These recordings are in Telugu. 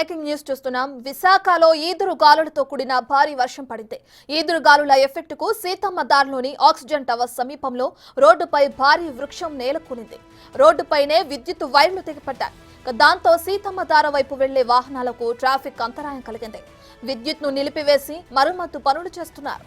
బ్రేకింగ్ న్యూస్ చూస్తున్నాం. విశాఖలో ఈదురు గాలులతో కూడిన భారీ వర్షం పడింది. ఈదురు గాలుల ఎఫెక్ట్కు సీతమ్మ దారిలోని ఆక్సిజన్ టవర్ సమీపంలో రోడ్డుపై భారీ వృక్షం నేలకూలింది రోడ్డుపైనే విద్యుత్ వైర్లు తెగిపడ్డాయి. దాంతో సీతమ్మ దార వైపు వెళ్ళే వాహనాలకు ట్రాఫిక్ అంతరాయం కలిగింది. విద్యుత్ను నిలిపివేసి మరమ్మతు పనులు చేస్తున్నారు.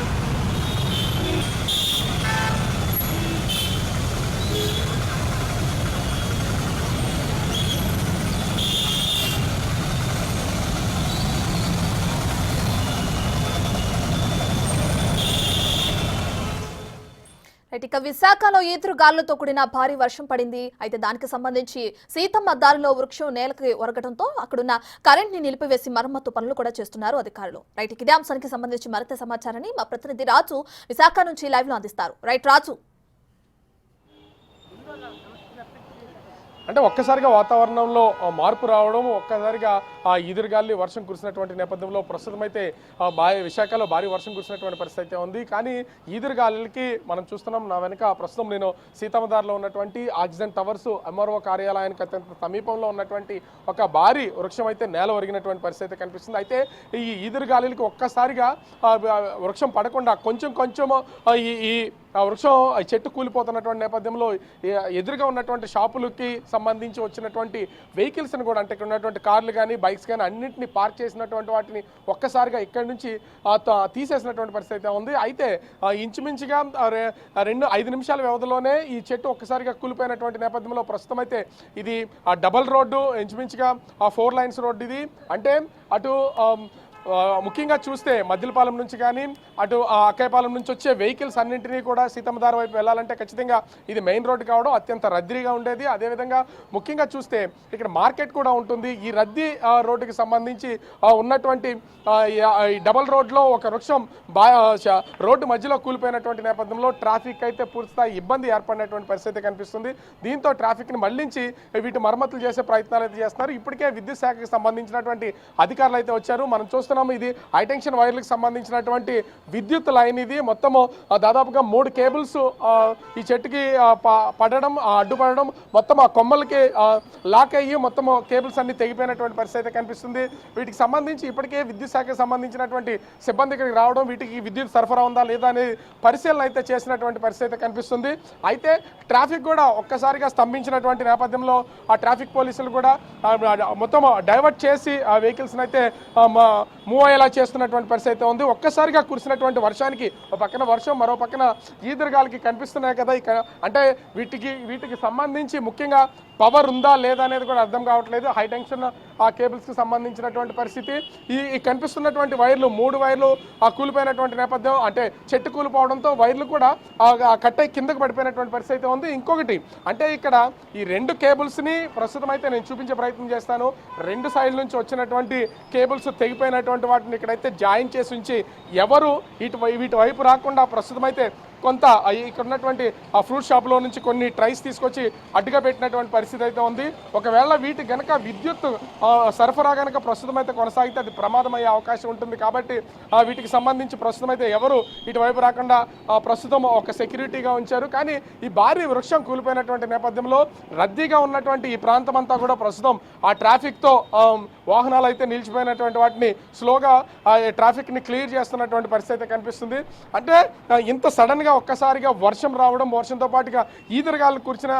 ఇక విశాఖలో ఈతురు గాలులతో కూడిన భారీ వర్షం పడింది. అయితే దానికి సంబంధించి సీతమ్మ దారిలో వృక్షం నేలకి ఒరగడంతో అక్కడున్న కరెంట్ని నిలిపివేసి మరమ్మతు పనులు కూడా చేస్తున్నారు అధికారులు. రైట్ ఇదే అంశానికి సంబంధించి మరింత సమాచారాన్ని మా ప్రతినిధి రాజు విశాఖ నుంచి లైవ్లో అందిస్తారు. రైట్ రాజు. అంటే ఒక్కసారిగా వాతావరణంలో మార్పు రావడం ఒక్కసారిగా ఆ ఈదురుగాలి వర్షం కురిసినటువంటి నేపథ్యంలో ప్రస్తుతం అయితే భారీ విశాఖలో భారీ వర్షం కురిసినటువంటి పరిస్థితి అయితే ఉంది. కానీ ఈదురుగాలికి మనం చూస్తున్నాం నా వెనుక ప్రస్తుతం నేను సీతమ్మదారిలో ఉన్నటువంటి ఆక్సిజన్ టవర్స్ ఎంఆర్ఓ కార్యాలయానికి అత్యంత సమీపంలో ఉన్నటువంటి ఒక భారీ వృక్షం అయితే నేల ఒరిగినటువంటి పరిస్థితి అయితే కనిపిస్తుంది. అయితే ఈ ఈదురుగాలికి ఒక్కసారిగా వృక్షం పడకుండా కొంచెం కొంచెం ఈ ఈ ఆ వృక్షం ఆ చెట్టు కూలిపోతున్నటువంటి నేపథ్యంలో ఎదురుగా ఉన్నటువంటి షాపులకి సంబంధించి వచ్చినటువంటి వెహికల్స్ని కూడా అంటే ఇక్కడ ఉన్నటువంటి కార్లు కానీ బైక్స్ కానీ అన్నింటినీ పార్క్ చేసినటువంటి వాటిని ఒక్కసారిగా ఇక్కడి నుంచి తీసేసినటువంటి పరిస్థితి అయితే ఉంది. అయితే ఇంచుమించుగా రెండు ఐదు నిమిషాల వ్యవధిలోనే ఈ చెట్టు ఒక్కసారిగా కూలిపోయినటువంటి నేపథ్యంలో ప్రస్తుతం అయితే ఇది ఆ డబల్ రోడ్డు ఇంచుమించుగా ఆ ఫోర్ లైన్స్ రోడ్డు ఇది. అంటే అటు ముఖ్యంగా చూస్తే మద్దిలపాలెం నుంచి కానీ అటు ఆ అక్కయ్యపాలెం నుంచి వచ్చే వెహికల్స్ అన్నింటినీ కూడా సీతమ్మధార వైపు వెళ్ళాలంటే ఖచ్చితంగా ఇది మెయిన్ రోడ్డు కావడం అత్యంత రద్దీగా ఉండేది. అదేవిధంగా ముఖ్యంగా చూస్తే ఇక్కడ మార్కెట్ కూడా ఉంటుంది. ఈ రద్దీ రోడ్డుకి సంబంధించి ఉన్నటువంటి డబల్ రోడ్లో ఒక వృక్షం బా రోడ్డు మధ్యలో కూలిపోయినటువంటి నేపథ్యంలో ట్రాఫిక్ అయితే పూర్తిస్థాయి ఇబ్బంది ఏర్పడినటువంటి పరిస్థితి కనిపిస్తుంది. దీంతో ట్రాఫిక్ని మళ్ళించి వీటి మరమ్మతులు చేసే ప్రయత్నాలు అయితే చేస్తున్నారు. ఇప్పటికే విద్యుత్ శాఖకి సంబంధించినటువంటి అధికారులు అయితే వచ్చారు. మనం చూస్తున్నాము. ఇది హైటెన్షన్ వైర్లకు సంబంధించినటువంటి విద్యుత్ లైన్ ఇది. మొత్తము దాదాపుగా మూడు కేబుల్స్ ఈ చెట్టుకి పడడం ఆ, అడ్డుపడడం మొత్తం ఆ కొమ్మలకి లాక్ అయ్యి మొత్తం కేబుల్స్ అన్ని తెగిపోయినటువంటి పరిస్థితి అయితే కనిపిస్తుంది. వీటికి సంబంధించి ఇప్పటికే విద్యుత్ శాఖకి సంబంధించినటువంటి సిబ్బంది ఇక్కడికి రావడం వీటికి విద్యుత్ సరఫరా ఉందా లేదా అనేది పరిశీలన అయితే చేసినటువంటి పరిస్థితి అయితే కనిపిస్తుంది. అయితే ట్రాఫిక్ కూడా ఒక్కసారిగా స్తంభించినటువంటి నేపథ్యంలో ఆ ట్రాఫిక్ పోలీసులు కూడా మొత్తం డైవర్ట్ చేసి ఆ వెహికల్స్ అయితే మూవ్ అయ్యేలా చేస్తున్నటువంటి పరిస్థితి అయితే ఉంది. ఒక్కసారిగా కురిసినటువంటి వర్షానికి ఒక పక్కన వర్షం మరో పక్కన ఈదురుగాలకి కనిపిస్తున్నాయి కదా. ఇక అంటే వీటికి వీటికి సంబంధించి ముఖ్యంగా పవర్ ఉందా లేదా అనేది కూడా అర్థం కావట్లేదు. హై టెన్షన్ ఆ కేబుల్స్కి సంబంధించినటువంటి పరిస్థితి. ఈ కనిపిస్తున్నటువంటి వైర్లు మూడు వైర్లు ఆ కూలిపోయినటువంటి నేపథ్యం అంటే చెట్టు కూలిపోవడంతో వైర్లు కూడా ఆ ఆ కిందకు పడిపోయినటువంటి పరిస్థితి అయితే ఉంది. ఇంకొకటి అంటే ఇక్కడ ఈ రెండు కేబుల్స్ని ప్రస్తుతం అయితే నేను చూపించే ప్రయత్నం చేస్తాను. రెండు సైడ్ నుంచి వచ్చినటువంటి కేబుల్స్ తెగిపోయినటువంటి వాటిని ఇక్కడైతే జాయిన్ చేసి ఉంచి ఎవరు ఇటు వై- వీటి వైపు రాకుండా ప్రస్తుతం అయితే కొంత ఇక్కడ ఉన్నటువంటి ఆ ఫ్రూట్ షాప్లో నుంచి కొన్ని ట్రైస్ తీసుకొచ్చి అడ్డుగా పెట్టినటువంటి పరిస్థితి అయితే ఉంది. ఒకవేళ వీటి గనక విద్యుత్ సరఫరా గనక ప్రస్తుతం అయితే కొనసాగితే అది ప్రమాదం అయ్యే అవకాశం ఉంటుంది కాబట్టి వీటికి సంబంధించి ప్రస్తుతం అయితే ఎవరు ఇటువైపు రాకుండా ప్రస్తుతం ఒక సెక్యూరిటీగా ఉంచారు. కానీ ఈ భారీ వృక్షం కూలిపోయినటువంటి నేపథ్యంలో రద్దీగా ఉన్నటువంటి ఈ ప్రాంతం అంతా కూడా ప్రస్తుతం ఆ ట్రాఫిక్తో వాహనాలు అయితే నిలిచిపోయినటువంటి వాటిని స్లోగా ట్రాఫిక్ని క్లియర్ చేస్తున్నటువంటి పరిస్థితి అయితే కనిపిస్తుంది. అంటే ఇంత సడన్గా సడన్గా ఒక్కసారిగా వర్షం రావడం వర్షంతో పాటుగా ఈదురుగాలు కురిచిన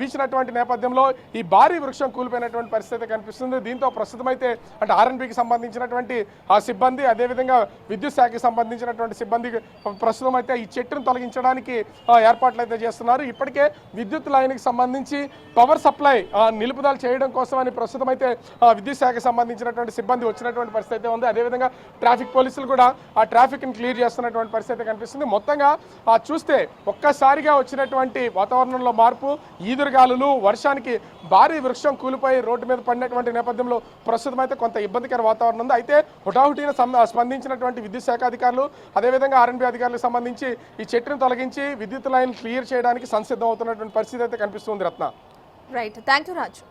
వీచినటువంటి నేపథ్యంలో ఈ భారీ వృక్షం కూలిపోయినటువంటి పరిస్థితి కనిపిస్తుంది. దీంతో ప్రస్తుతం అయితే అంటే ఆర్ఎన్బికి సంబంధించినటువంటి ఆ సిబ్బంది అదేవిధంగా విద్యుత్ శాఖకి సంబంధించినటువంటి సిబ్బంది ప్రస్తుతం అయితే ఈ చెట్టును తొలగించడానికి ఏర్పాట్లు అయితే చేస్తున్నారు. ఇప్పటికే విద్యుత్ లైన్కి సంబంధించి పవర్ సప్లై నిలుపుదల చేయడం కోసమని ప్రస్తుతం అయితే విద్యుత్ శాఖకి సంబంధించినటువంటి సిబ్బంది వచ్చినటువంటి పరిస్థితి అయితే ఉంది. అదేవిధంగా ట్రాఫిక్ పోలీసులు కూడా ఆ ట్రాఫిక్ని క్లియర్ చేస్తున్నటువంటి పరిస్థితి అయితే కనిపిస్తుంది. మొత్తంగా చూస్తే ఒక్కసారిగా వచ్చినటువంటి వాతావరణంలో మార్పు ఈదురుగాలులు వర్షానికి భారీ వృక్షం కూలిపోయి రోడ్డు మీద పడినటువంటి నేపథ్యంలో ప్రస్తుతం అయితే కొంత ఇబ్బందికర వాతావరణం ఉంది. అయితే హుటాహుటీన స్పందించినటువంటి విద్యుత్ శాఖ అధికారులు అదేవిధంగా ఆర్ఎన్బి అధికారులకు సంబంధించి ఈ చెట్టును తొలగించి విద్యుత్ లైన్ క్లియర్ చేయడానికి సంసిద్ధం అవుతున్నటువంటి పరిస్థితి అయితే కనిపిస్తుంది Ratna. Right thank you Raju